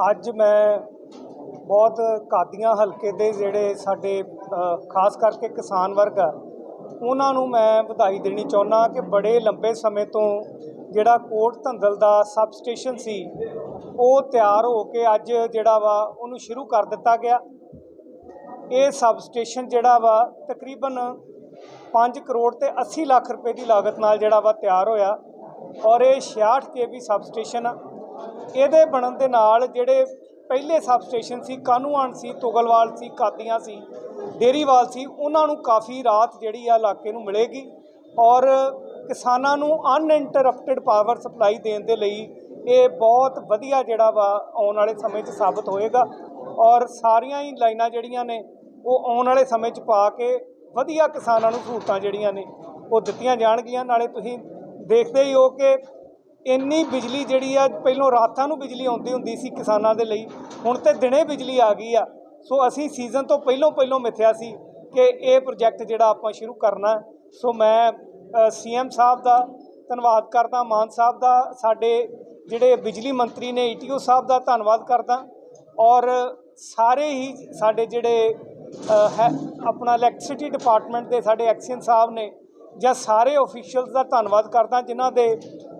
ਅੱਜ ਮੈਂ ਬਹੁਤ ਕਾਦੀਆਂ ਹਲਕੇ ਦੇ ਜਿਹੜੇ ਸਾਡੇ ਖਾਸ ਕਰਕੇ ਕਿਸਾਨ ਵਰਗ ਆ, ਉਹਨਾਂ ਨੂੰ ਮੈਂ ਵਧਾਈ ਦੇਣੀ ਚਾਹੁੰਦਾ ਕਿ ਬੜੇ ਲੰਬੇ ਸਮੇਂ ਤੋਂ ਜਿਹੜਾ ਕੋਟ ਧੰਦਲ ਦਾ ਸਬ ਸਟੇਸ਼ਨ ਸੀ, ਉਹ ਤਿਆਰ ਹੋ ਕੇ ਅੱਜ ਜਿਹੜਾ ਵਾ ਉਹਨੂੰ ਸ਼ੁਰੂ ਕਰ ਦਿੱਤਾ ਗਿਆ। ਇਹ ਸਬ ਸਟੇਸ਼ਨ ਜਿਹੜਾ ਵਾ ਤਕਰੀਬਨ 5 ਕਰੋੜ ਤੇ 80 ਲੱਖ ਰੁਪਏ ਦੀ ਲਾਗਤ ਨਾਲ ਜਿਹੜਾ ਵਾ ਤਿਆਰ ਹੋਇਆ ਔਰ ਇਹ 66 ਕੇਵੀ ਸਬ ਸਟੇਸ਼ਨ ਆ। ਇਹਦੇ ਬਣਨ ਦੇ ਨਾਲ ਜਿਹੜੇ ਪਹਿਲੇ ਸਬ ਸਟੇਸ਼ਨ ਸੀ ਕਾਨੂੰਆਨ ਸੀ, ਤੁਗਲਵਾਲ ਸੀ, ਕਾਦੀਆਂ ਸੀ, ਡੇਰੀਵਾਲ ਸੀ, ਉਹਨਾਂ ਨੂੰ ਕਾਫੀ ਰਾਹਤ ਜਿਹੜੀ ਆ ਇਲਾਕੇ ਨੂੰ ਮਿਲੇਗੀ ਔਰ ਕਿਸਾਨਾਂ ਨੂੰ ਅਨਇੰਟਰਰਪਟਿਡ ਪਾਵਰ ਸਪਲਾਈ ਦੇਣ ਦੇ ਲਈ ਇਹ ਬਹੁਤ ਵਧੀਆ ਜਿਹੜਾ ਵਾ ਆਉਣ ਵਾਲੇ ਸਮੇਂ 'ਚ ਸਾਬਤ ਹੋਏਗਾ ਔਰ ਸਾਰੀਆਂ ਹੀ ਲਾਈਨਾਂ ਜਿਹੜੀਆਂ ਨੇ, ਉਹ ਆਉਣ ਵਾਲੇ ਸਮੇਂ 'ਚ ਪਾ ਕੇ ਵਧੀਆ ਕਿਸਾਨਾਂ ਨੂੰ ਸਹੂਲਤਾਂ ਜਿਹੜੀਆਂ ਨੇ, ਉਹ ਦਿੱਤੀਆਂ ਜਾਣਗੀਆਂ। ਨਾਲੇ ਤੁਸੀਂ ਦੇਖਦੇ ਹੀ ਹੋ ਕਿ ਇੰਨੀ ਬਿਜਲੀ ਜਿਹੜੀ ਆ, ਪਹਿਲੋਂ ਰਾਤਾਂ ਨੂੰ ਬਿਜਲੀ ਆਉਂਦੀ ਹੁੰਦੀ ਸੀ ਕਿਸਾਨਾਂ ਦੇ ਲਈ, ਹੁਣ ਤੇ ਦਿਨੇ ਬਿਜਲੀ ਆ ਗਈ ਆ। ਸੋ ਅਸੀਂ ਸੀਜ਼ਨ ਤੋਂ ਪਹਿਲੋਂ ਪਹਿਲੋਂ ਮਿੱਥਿਆ ਸੀ ਕਿ ਇਹ ਪ੍ਰੋਜੈਕਟ ਜਿਹੜਾ ਆਪਾਂ ਸ਼ੁਰੂ ਕਰਨਾ। ਸੋ ਮੈਂ ਸੀਐਮ ਸਾਹਿਬ ਦਾ ਧੰਨਵਾਦ ਕਰਦਾ, ਮਾਨ ਸਾਹਿਬ ਦਾ, ਸਾਡੇ ਜਿਹੜੇ ਬਿਜਲੀ ਮੰਤਰੀ ਨੇ ਈਟੀਓ ਸਾਹਿਬ ਦਾ ਧੰਨਵਾਦ ਕਰਦਾ। ਔਰ ਸਾਰੇ ਹੀ ਸਾਡੇ ਜਿਹੜੇ ਹੈ, ਆਪਣਾ ਇਲੈਕਟ੍ਰਿਸਿਟੀ ਡਿਪਾਰਟਮੈਂਟ ਦੇ ਸਾਡੇ ਐਕਸ਼ਨ ਸਾਹਿਬ ਨੇ ਜਾਂ ਸਾਰੇ ਅਫੀਸ਼ੀਅਲਸ ਦਾ ਧੰਨਵਾਦ ਕਰਦਾ ਜਿਨ੍ਹਾਂ ਦੇ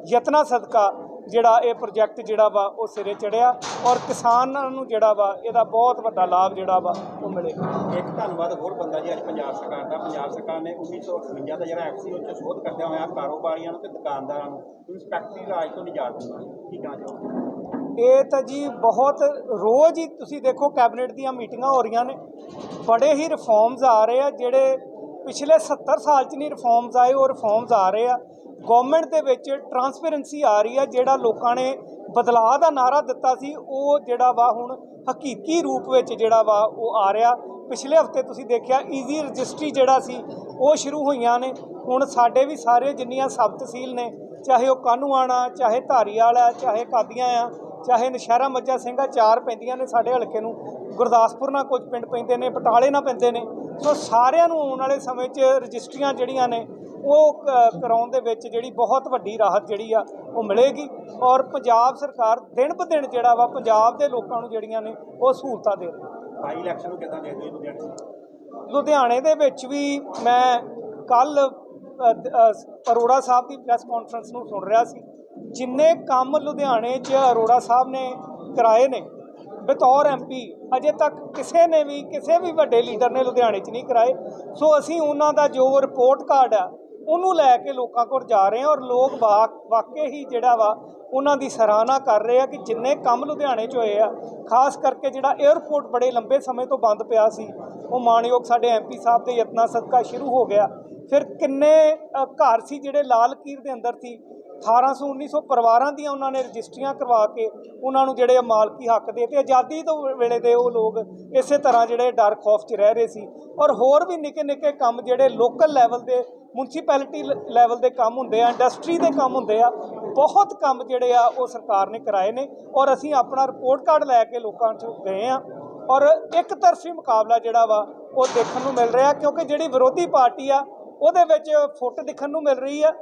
ਯਤਨਾਂ ਸਦਕਾ ਜਿਹੜਾ ਇਹ ਪ੍ਰੋਜੈਕਟ ਜਿਹੜਾ ਵਾ ਉਹ ਸਿਰੇ ਚੜਿਆ ਔਰ ਕਿਸਾਨਾਂ ਨੂੰ ਜਿਹੜਾ ਵਾ ਇਹਦਾ ਬਹੁਤ ਵੱਡਾ ਲਾਭ ਜਿਹੜਾ ਵਾ ਉਹ ਮਿਲੇਗਾ। ਇੱਕ ਧੰਨਵਾਦ ਹੋਰ ਬੰਦਾ ਜੀ ਅੱਜ ਪੰਜਾਬ ਸਰਕਾਰ ਦਾ। ਪੰਜਾਬ ਸਰਕਾਰ ਨੇ 1958 ਦਾ ਜਿਹੜਾ ਐਕਟ ਸੀ ਉਹ 'ਚ ਸੋਧ ਕਰਦਿਆਂ ਹੋਇਆ ਕਾਰੋਬਾਰੀਆਂ ਨੂੰ ਤੇ ਦੁਕਾਨਦਾਰਾਂ ਨੂੰ ਇਨਸਪੈਕਟਰੀ ਰਾਜ ਤੋਂ ਨਿਜਾਤ ਦਿੰਦਾ ਕੀ ਕਹਿਣਾ ਚਾਹੋਗੇ? ਇਹ ਤਾਂ ਜੀ ਬਹੁਤ ਰੋਜ਼ ਹੀ ਤੁਸੀਂ ਦੇਖੋ ਕੈਬਨਿਟ ਦੀਆਂ ਮੀਟਿੰਗਾਂ ਹੋ ਰਹੀਆਂ ਨੇ। ਬੜੇ ਹੀ ਰਿਫਾਰਮਸ ਆ ਰਹੇ ਆ ਜਿਹੜੇ ਪਿਛਲੇ 70 ਸਾਲ 'ਚ ਨਹੀਂ ਰਿਫਾਰਮਸ ਆਏ, ਉਹ ਰਿਫਾਰਮਸ ਆ ਰਹੇ ਆ। ਗਵਰਨਮੈਂਟ ਦੇ ਵਿੱਚ ਟਰਾਂਸਪੇਰੈਂਸੀ ਆ ਰਹੀ ਆ, ਜਿਹੜਾ ਲੋਕਾਂ ਨੇ ਬਦਲਾਅ ਦਾ ਨਾਰਾ ਦਿੱਤਾ ਸੀ, ਉਹ ਜਿਹੜਾ ਵਾ ਹੁਣ ਹਕੀਕੀ ਰੂਪ ਵਿੱਚ ਜਿਹੜਾ ਵਾ ਉਹ ਆ ਰਿਹਾ। ਪਿਛਲੇ ਹਫ਼ਤੇ ਤੁਸੀਂ ਦੇਖਿਆ ਈਜ਼ੀ ਰਜਿਸਟਰੀ ਜਿਹੜਾ ਸੀ, ਉਹ ਸ਼ੁਰੂ ਹੋਈਆਂ ਨੇ। ਹੁਣ ਸਾਡੇ ਵੀ ਸਾਰੇ ਜਿੰਨੀਆਂ ਸਬ ਤਹਿਸੀਲ ਨੇ, ਚਾਹੇ ਉਹ ਕਾਨੂੰਆਣਾ ਚਾਹੇ ਧਾਰੀਵਾਲ ਆ ਚਾਹੇ ਕਾਦੀਆਂ ਆ, ਚਾਹੇ ਨਸ਼ਹਿਰਾ ਮੱਝਾ ਸਿੰਘਾ, ਚਾਰ ਪੈਂਦੀਆਂ ਨੇ ਸਾਡੇ ਹਲਕੇ ਨੂੰ। ਗੁਰਦਾਸਪੁਰ ਨਾਲ ਕੁਝ ਪਿੰਡ ਪੈਂਦੇ ਨੇ, ਬਟਾਲੇ ਨਾਲ ਪੈਂਦੇ ਨੇ। ਸੋ ਸਾਰਿਆਂ ਨੂੰ ਆਉਣ ਵਾਲੇ ਸਮੇਂ 'ਚ ਰਜਿਸਟਰੀਆਂ ਜਿਹੜੀਆਂ ਨੇ ਉਹ ਕਰਾਉਣ ਦੇ ਵਿੱਚ ਜਿਹੜੀ ਬਹੁਤ ਵੱਡੀ ਰਾਹਤ ਜਿਹੜੀ ਆ ਉਹ ਮਿਲੇਗੀ। ਔਰ ਪੰਜਾਬ ਸਰਕਾਰ ਦਿਨ ਬ ਦਿਨ ਜਿਹੜਾ ਵਾ ਪੰਜਾਬ ਦੇ ਲੋਕਾਂ ਨੂੰ ਜਿਹੜੀਆਂ ਨੇ ਉਹ ਸਹੂਲਤਾਂ ਦੇ ਰਹੀ ਹੈ। ਬਾਈ ਇਲੈਕਸ਼ਨ ਨੂੰ ਕਿਦਾਂ ਦੇਖਦੇ ਹੋ ਲੁਧਿਆਣੇ? ਲੁਧਿਆਣੇ ਦੇ ਵਿੱਚ ਵੀ ਮੈਂ ਕੱਲ ਅਰੋੜਾ ਸਾਹਿਬ ਦੀ ਪ੍ਰੈਸ ਕਾਨਫਰੰਸ ਨੂੰ ਸੁਣ ਰਿਹਾ ਸੀ। ਜਿੰਨੇ ਕੰਮ ਲੁਧਿਆਣੇ 'ਚ ਅਰੋੜਾ ਸਾਹਿਬ ਨੇ ਕਰਾਏ ਨੇ ਬਤੌਰ ਐਮਪੀ ਅਜੇ ਤੱਕ ਕਿਸੇ ਨੇ ਵੀ, ਕਿਸੇ ਵੀ ਵੱਡੇ ਲੀਡਰ ਨੇ ਲੁਧਿਆਣੇ 'ਚ ਨਹੀਂ ਕਰਾਏ। ਸੋ ਅਸੀਂ ਉਹਨਾਂ ਦਾ ਜੋ ਰਿਪੋਰਟ ਕਾਰਡ ਆ, ਉਹਨੂੰ ਲੈ ਕੇ ਲੋਕਾਂ ਕੋਲ ਜਾ ਰਹੇ ਹਾਂ ਔਰ ਲੋਕ ਵਾ- ਵਾਕਈ ਹੀ ਜਿਹੜਾ ਵਾ, ਉਹਨਾਂ ਦੀ ਸਰਾਹਨਾ ਕਰ ਰਹੇ ਆ ਕਿ ਜਿੰਨੇ ਕੰਮ ਲੁਧਿਆਣੇ 'ਚ ਹੋਏ ਆ, ਖਾਸ ਕਰਕੇ ਜਿਹੜਾ 에ਅਰਪੋਰਟ ਬੜੇ ਲੰਬੇ ਸਮੇਂ ਤੋਂ ਬੰਦ ਪਿਆ ਸੀ, ਉਹ ਮਾਨਯੋਗ ਸਾਡੇ ਐਮਪੀ ਸਾਹਿਬ ਦੇ ਯਤਨਾਂ ਸਦਕਾ ਸ਼ੁਰੂ ਹੋ ਗਿਆ। ਫਿਰ ਕਿੰਨੇ ਘਰ ਸੀ ਜਿਹੜੇ ਲਾਲ ਕੀਰ ਦੇ ਅੰਦਰ ਸੀ 1800 1900 ਪਰਿਵਾਰਾਂ ਦੀਆਂ ਉਹਨਾਂ ਨੇ ਰਜਿਸਟਰੀਆਂ ਕਰਵਾ ਕੇ ਉਹਨਾਂ ਨੂੰ ਜਿਹੜੇ ਮਾਲਕੀ ਹੱਕ ਦੇ ਤੇ ਆਜ਼ਾਦੀ ਤੋਂ ਵੇਲੇ ਦੇ ਉਹ ਲੋਕ ਇਸੇ ਤਰ੍ਹਾਂ ਜਿਹੜੇ ਡਰ ਖੌਫ 'ਚ ਰਹਿ ਰਹੇ ਸੀ। ਔਰ ਹੋਰ ਵੀ ਨਿੱਕੇ ਨਿੱਕੇ ਕੰਮ ਜਿਹੜੇ ਲੋਕਲ ਲੈਵਲ ਦੇ ਮੁਨਸਪੈਲਿਟੀ ਲੈਵਲ ਦੇ ਕੰਮ ਹੁੰਦੇ ਆ ਇੰਡਸਟਰੀ ਦੇ ਕੰਮ ਹੁੰਦੇ ਆ, ਬਹੁਤ ਕੰਮ ਜਿਹੜੇ ਆ ਉਹ ਸਰਕਾਰ ਨੇ ਕਰਾਏ ਨੇ। ਔਰ ਅਸੀਂ ਆਪਣਾ ਰਿਪੋਰਟ ਕਾਰਡ ਲੈ ਕੇ ਲੋਕਾਂ 'ਚ ਗਏ ਆ। ਔਰ ਇੱਕ ਤਰਫੀ ਮੁਕਾਬਲਾ ਜਿਹੜਾ ਵਾ, ਉਹ ਦੇਖਣ ਨੂੰ ਮਿਲ ਰਿਹਾ ਕਿਉਂਕਿ ਜਿਹੜੀ ਵਿਰੋਧੀ ਪਾਰਟੀ ਆ, ਉਹਦੇ ਵਿੱਚ ਫੁੱਟ ਦਿਖਣ ਨੂੰ ਮਿਲ ਰਹੀ ਆ।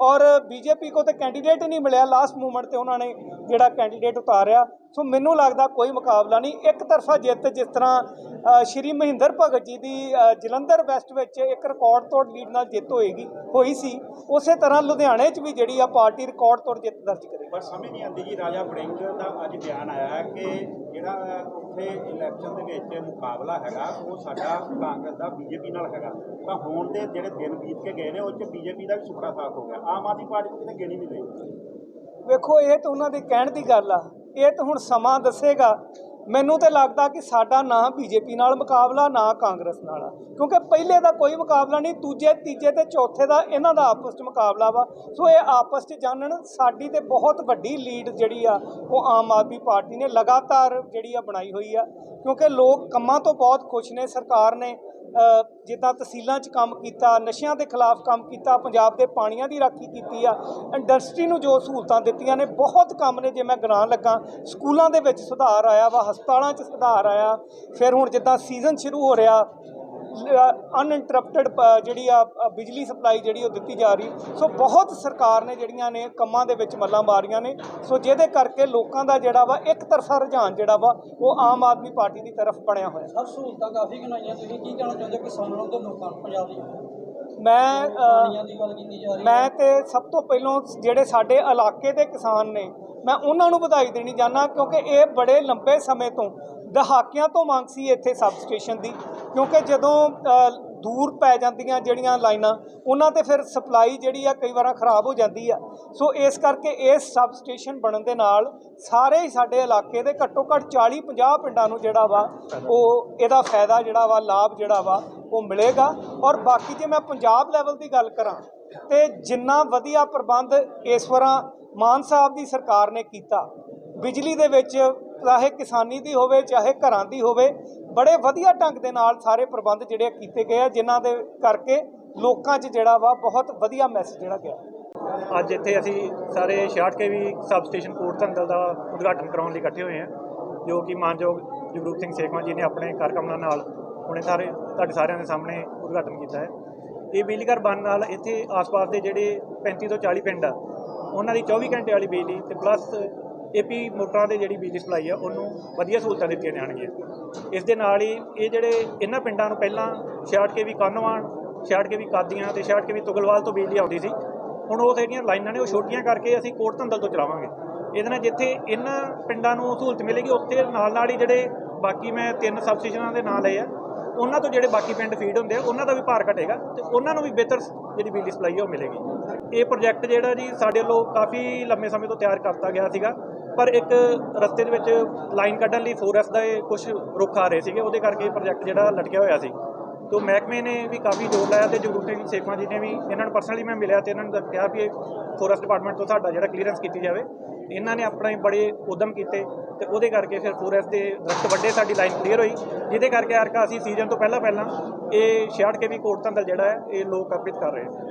ਔਰ ਬੀਜੇਪੀ ਕੋ ਤੇ ਕੈਂਡੀਡੇਟ ਨਹੀਂ ਮਿਲਿਆ ਲਾਸਟ ਮੂਮੈਂਟ ਤੇ ਉਹਨਾਂ ਨੇ ਜਿਹੜਾ ਕੈਂਡੀਡੇਟ ਉਤਾਰਿਆ। ਸੋ ਮੈਨੂੰ ਲੱਗਦਾ ਕੋਈ ਮੁਕਾਬਲਾ ਨਹੀਂ। ਇੱਕ ਤਰਫਾ ਜਿੱਤ ਜਿਸ ਤਰ੍ਹਾਂ ਸ਼੍ਰੀ ਮਹਿੰਦਰ ਭਗਤ ਜੀ ਦੀ ਜਲੰਧਰ ਵੈਸਟ ਵਿੱਚ ਇੱਕ ਰਿਕਾਰਡ ਤੋੜ ਲੀਡ ਨਾਲ ਜਿੱਤ ਹੋਏਗੀ ਹੋਈ ਸੀ। ਉਸੇ ਤਰ੍ਹਾਂ ਲੁਧਿਆਣੇ 'ਚ ਵੀ ਜਿਹੜੀ ਆ ਪਾਰਟੀ ਰਿਕਾਰਡ ਤੋੜ ਜਿੱਤ ਦਰਜ ਕਰੇਗੀ ਪਰ ਸਮਝ ਨਹੀਂ ਆਉਂਦੀ ਜੀ ਰਾਜਾ ਵੜਿੰਗ ਦਾ ਅੱਜ ਬਿਆਨ ਆਇਆ ਹੈ ਕਿ ਜਿਹੜਾ ਉੱਥੇ ਇਲੈਕਸ਼ਨ ਦੇ ਵਿੱਚ ਮੁਕਾਬਲਾ ਹੈਗਾ ਉਹ ਸਾਡਾ ਕਾਂਗਰਸ ਦਾ ਬੀਜੇਪੀ ਨਾਲ ਹੈਗਾ। ਤਾਂ ਹੁਣ ਦੇ ਜਿਹੜੇ ਦਿਨ ਬੀਤ ਕੇ ਗਏ ਨੇ ਉਹ 'ਚ ਬੀਜੇਪੀ ਦਾ ਵੀ ਸੁਪਨਾ ਸਾਫ਼ ਹੋ ਗਿਆ। ਆਮ ਆਦਮੀ ਪਾਰਟੀ ਨੂੰ ਕਿਤੇ ਗਿਣੀ ਨਹੀਂ ਲਈ ਵੇਖੋ ਇਹ ਤਾਂ ਉਹਨਾਂ ਦੇ ਕਹਿਣ ਦੀ ਗੱਲ ਆ। ਇਹ ਤਾਂ ਹੁਣ ਸਮਾਂ ਦੱਸੇਗਾ ਮੈਨੂੰ ਤੇ ਲੱਗਦਾ ਕਿ ਸਾਡਾ ਨਾ ਬੀਜੇਪੀ ਨਾਲ ਮੁਕਾਬਲਾ, ਨਾ ਕਾਂਗਰਸ ਨਾਲ ਆ। ਕਿਉਂਕਿ ਪਹਿਲੇ ਦਾ ਕੋਈ ਮੁਕਾਬਲਾ ਨਹੀਂ, ਦੂਜੇ, ਤੀਜੇ ਤੇ ਚੌਥੇ ਦਾ ਇਹਨਾਂ ਦਾ ਆਪਸ 'ਚ ਮੁਕਾਬਲਾ ਵਾ। ਸੋ ਇਹ ਆਪਸ 'ਚ ਜਾਣਨ, ਸਾਡੀ ਤੇ ਬਹੁਤ ਵੱਡੀ ਲੀਡ ਜਿਹੜੀ ਆ, ਉਹ ਆਮ ਆਦਮੀ ਪਾਰਟੀ ਨੇ ਲਗਾਤਾਰ ਜਿਹੜੀ ਆ ਬਣਾਈ ਹੋਈ ਆ। ਕਿਉਂਕਿ ਲੋਕ ਕੰਮਾਂ ਤੋਂ ਬਹੁਤ ਖੁਸ਼ ਨੇ, ਸਰਕਾਰ ਨੇ ਜਿੱਦਾਂ ਤਹਿਸੀਲਾਂ 'ਚ ਕੰਮ ਕੀਤਾ, ਨਸ਼ਿਆਂ ਦੇ ਖਿਲਾਫ ਕੰਮ ਕੀਤਾ, ਪੰਜਾਬ ਦੇ ਪਾਣੀਆਂ ਦੀ ਰਾਖੀ ਕੀਤੀ ਆ, ਇੰਡਸਟਰੀ ਨੂੰ ਜੋ ਸਹੂਲਤਾਂ ਦਿੱਤੀਆਂ ਨੇ, ਬਹੁਤ ਕੰਮ ਨੇ ਜੇ ਮੈਂ ਗਿਣਾਉਣ ਲੱਗਾ। ਸਕੂਲਾਂ ਦੇ ਵਿੱਚ ਸੁਧਾਰ ਆਇਆ ਵਾ, ਹਸਪਤਾਲਾਂ 'ਚ ਸੁਧਾਰ ਆਇਆ। ਫਿਰ ਹੁਣ ਜਿੱਦਾਂ ਸੀਜ਼ਨ ਸ਼ੁਰੂ ਹੋ ਰਿਹਾ ਅਨਇੰਟਰਪਟਡ ਜਿਹੜੀ ਆ ਬਿਜਲੀ ਸਪਲਾਈ ਜਿਹੜੀ ਉਹ ਦਿੱਤੀ ਜਾ ਰਹੀ। ਸੋ ਬਹੁਤ ਸਰਕਾਰ ਨੇ ਜਿਹੜੀਆਂ ਨੇ ਕੰਮਾਂ ਦੇ ਵਿੱਚ ਮੱਲਾਂ ਮਾਰੀਆਂ ਨੇ। ਸੋ ਜਿਹਦੇ ਕਰਕੇ ਲੋਕਾਂ ਦਾ ਜਿਹੜਾ ਵਾ ਇੱਕ ਤਰਫਾ ਰੁਝਾਨ ਜਿਹੜਾ ਵਾ ਉਹ ਆਮ ਆਦਮੀ ਪਾਰਟੀ ਦੀ ਤਰਫ ਬਣਿਆ ਹੋਇਆ। ਸਰ ਸਹੂਲਤਾਂ ਕਾਫੀ ਗਿਣਾਈਆਂ ਤੁਸੀਂ ਕੀ ਕਹਿਣਾ ਚਾਹੁੰਦੇ ਹੋ ਕਿਸਾਨਾਂ ਨੂੰ ਤੇ ਲੋਕਾਂ ਨੂੰ ਪੰਜਾਬ ਮੈਂ ਦੀ ਹੈ। ਮੈਂ ਤੇ ਸਭ ਤੋਂ ਪਹਿਲਾਂ ਜਿਹੜੇ ਸਾਡੇ ਇਲਾਕੇ ਦੇ ਕਿਸਾਨ ਨੇ ਮੈਂ ਉਹਨਾਂ ਨੂੰ ਵਧਾਈ ਦੇਣੀ ਚਾਹੁੰਦਾ ਕਿਉਂਕਿ ਇਹ ਬੜੇ ਲੰਬੇ ਸਮੇਂ ਤੋਂ ਦਹਾਕਿਆਂ ਤੋਂ ਮੰਗ ਸੀ ਇੱਥੇ ਸਬ ਸਟੇਸ਼ਨ ਦੀ, ਕਿਉਂਕਿ ਜਦੋਂ ਦੂਰ ਪੈ ਜਾਂਦੀਆਂ ਜਿਹੜੀਆਂ ਲਾਈਨਾਂ, ਉਹਨਾਂ ਤੇ ਫਿਰ ਸਪਲਾਈ ਜਿਹੜੀ ਆ ਕਈ ਵਾਰਾਂ ਖਰਾਬ ਹੋ ਜਾਂਦੀ ਆ। ਸੋ ਇਸ ਕਰਕੇ ਇਸ ਸਬ ਸਟੇਸ਼ਨ ਬਣਨ ਦੇ ਨਾਲ ਸਾਰੇ ਹੀ ਸਾਡੇ ਇਲਾਕੇ ਦੇ ਘੱਟੋ ਘੱਟ 40 50 ਪਿੰਡਾਂ ਨੂੰ ਜਿਹੜਾ ਵਾ, ਉਹ ਇਹਦਾ ਫਾਇਦਾ ਜਿਹੜਾ ਵਾ, ਲਾਭ ਜਿਹੜਾ ਵਾ, ਉਹ ਮਿਲੇਗਾ। ਔਰ ਬਾਕੀ ਜੇ ਮੈਂ ਪੰਜਾਬ ਲੈਵਲ ਦੀ ਗੱਲ ਕਰਾਂ, ਤੇ ਜਿੰਨਾ ਵਧੀਆ ਪ੍ਰਬੰਧ ਇਸ ਵਾਰਾਂ ਮਾਨ ਸਾਹਿਬ ਦੀ ਸਰਕਾਰ ਨੇ ਕੀਤਾ, ਬਿਜਲੀ ਦੇ ਵਿੱਚ ਚਾਹੇ ਕਿਸਾਨੀ ਦੀ ਹੋਵੇ, ਚਾਹੇ ਘਰਾਂ ਦੀ ਹੋਵੇ, ਬੜੇ ਵਧੀਆ ਢੰਗ ਦੇ ਨਾਲ ਸਾਰੇ ਪ੍ਰਬੰਧ ਜਿਹੜੇ ਕੀਤੇ ਗਏ ਆ, ਜਿਨ੍ਹਾਂ ਦੇ ਕਰਕੇ ਲੋਕਾਂ 'ਚ ਜਿਹੜਾ ਵਾ ਬਹੁਤ ਵਧੀਆ ਮੈਸੇਜ ਜਿਹੜਾ ਗਿਆ। ਅੱਜ ਇੱਥੇ ਅਸੀਂ ਸਾਰੇ 66 ਕੇ ਵੀ ਸਬ ਸਟੇਸ਼ਨ ਕੋਟ ਧੰਦਲ ਦਾ ਉਦਘਾਟਨ ਕਰਾਉਣ ਲਈ ਇਕੱਠੇ ਹੋਏ ਹਾਂ ਜੋ ਕਿ ਮਾਨਯੋਗ ਜਗਰੂਪ ਸਿੰਘ ਸੇਖਵਾਂ ਜੀ ਨੇ ਆਪਣੇ ਕਾਰਕਮਨਾਂ ਨਾਲ ਹੁਣੇ ਸਾਰੇ, ਤੁਹਾਡੇ ਸਾਰਿਆਂ ਦੇ ਸਾਹਮਣੇ ਉਦਘਾਟਨ ਕੀਤਾ ਹੈ। ਇਹ ਬਿਜਲੀ ਘਰ ਬਣਨ ਨਾਲ ਇੱਥੇ ਆਸ-ਪਾਸ ਦੇ ਜਿਹੜੇ 35 ਤੋਂ 40 ਪਿੰਡ ਆ, ਉਹਨਾਂ ਦੀ 24 ਘੰਟੇ ਵਾਲੀ ਬਿਜਲੀ ਤੇ ਪਲੱਸ ਏਪੀ ਮੋਟਰਾਂ ਦੇ ਜਿਹੜੀ ਬਿਜਲੀ ਸਪਲਾਈ ਆ, ਉਹਨੂੰ ਵਧੀਆ ਸਹੂਲਤਾਂ ਦਿੱਤੀਆਂ ਜਾਣਗੀਆਂ। ਇਸ ਦੇ ਨਾਲ ਹੀ ਇਹ ਜਿਹੜੇ ਇਹਨਾਂ ਪਿੰਡਾਂ ਨੂੰ ਪਹਿਲਾਂ ਛਾੜ ਕੇ ਵੀ ਕੰਨਵਾਨ ਛਾੜ ਕੇ ਵੀ ਕਾਦੀਆਂ ਤੇ ਛਾੜ ਕੇ ਵੀ ਤੁਗਲਵਾਲ ਤੋਂ ਬਿਜਲੀ ਆਉਂਦੀ ਸੀ, ਹੁਣ ਉਹ ਜਿਹੜੀਆਂ ਲਾਈਨਾਂ ਨੇ, ਉਹ ਛੋਟੀਆਂ ਕਰਕੇ ਅਸੀਂ ਕੋਟ ਧੰਦਲ ਤੋਂ ਚਲਾਵਾਂਗੇ। ਇਹਦੇ ਨਾਲ ਜਿੱਥੇ ਇਹਨਾਂ ਪਿੰਡਾਂ ਨੂੰ ਸਹੂਲਤ ਮਿਲੇਗੀ, ਉੱਥੇ ਨਾਲ ਨਾਲ ਹੀ ਜਿਹੜੇ ਬਾਕੀ ਮੈਂ ਤਿੰਨ ਸਬ ਸਟੇਸ਼ਨਾਂ ਦੇ ਨਾਂ ਲਏ ਆ, ਉਹਨਾਂ ਤੋਂ ਜਿਹੜੇ ਬਾਕੀ ਪਿੰਡ ਫੀਡ ਹੁੰਦੇ ਆ, ਉਹਨਾਂ ਦਾ ਵੀ ਭਾਰ ਘਟੇਗਾ ਤੇ ਉਹਨਾਂ ਨੂੰ ਵੀ ਬਿਹਤਰ ਜਿਹੜੀ ਬਿਜਲੀ ਸਪਲਾਈ ਉਹ ਮਿਲੇਗੀ। ਇਹ ਪ੍ਰੋਜੈਕਟ ਜਿਹੜਾ ਜੀ ਸਾਡੇ ਵੱਲੋਂ ਕਾਫੀ ਲੰਮੇ ਸਮੇਂ ਤੋਂ ਤਿਆਰ ਕਰਤਾ ਗਿਆ ਸੀਗਾ। ਪਰ ਇੱਕ ਰਸਤੇ ਦੇ ਵਿੱਚ ਲਾਈਨ ਕੱਢਣ ਲਈ ਫੋਰੈਸਟ ਦਾ ਇਹ ਕੁਝ ਰੁੱਖ ਆ ਰਹੇ ਸੀਗੇ, ਉਹਦੇ ਕਰਕੇ ਪ੍ਰੋਜੈਕਟ ਜਿਹੜਾ ਲਟਕਿਆ ਹੋਇਆ ਸੀ। ਤੋ ਮਹਿਕਮੇ ਨੇ ਵੀ ਕਾਫੀ ਜ਼ੋਰ ਲਾਇਆ ਤੇ ਜਗਰੂਪ ਸਿੰਘ ਸੇਖਵਾਂ ਜੀ ਨੇ ਵੀ ਇਹਨਾਂ ਨੂੰ ਪਰਸਨਲੀ ਮੈਂ ਮਿਲਿਆ ਤੇ ਇਹਨਾਂ ਨੂੰ ਕਿਹਾ ਵੀ ਇਹ ਫੋਰੈਸਟ ਡਿਪਾਰਟਮੈਂਟ ਤੋਂ ਸਾਡਾ ਜਿਹੜਾ ਕਲੀਅਰੈਂਸ ਕੀਤੀ ਜਾਵੇ। ਇਹਨਾਂ ਨੇ ਆਪਣੇ ਬੜੇ ਉਦਮ ਕੀਤੇ ਤੇ ਉਹਦੇ ਕਰਕੇ ਫਿਰ ਫੋਰੈਸਟ ਦੇ ਦਰਖਤ ਵੱਡੇ, ਸਾਡੀ ਲਾਈਨ ਕਲੀਅਰ ਹੋਈ। ਜਿਹਦੇ ਕਰਕੇ ਅਰਕਾ ਅਸੀਂ ਸੀਜ਼ਨ ਤੋਂ ਪਹਿਲਾਂ ਪਹਿਲਾਂ ਇਹ 66 ਕੇ ਵੀ ਕੋਟ ਧੰਦਲ ਜਿਹੜਾ ਹੈ, ਇਹ ਲੋਕ ਅਰਪਿਤ ਕਰ ਰਹੇ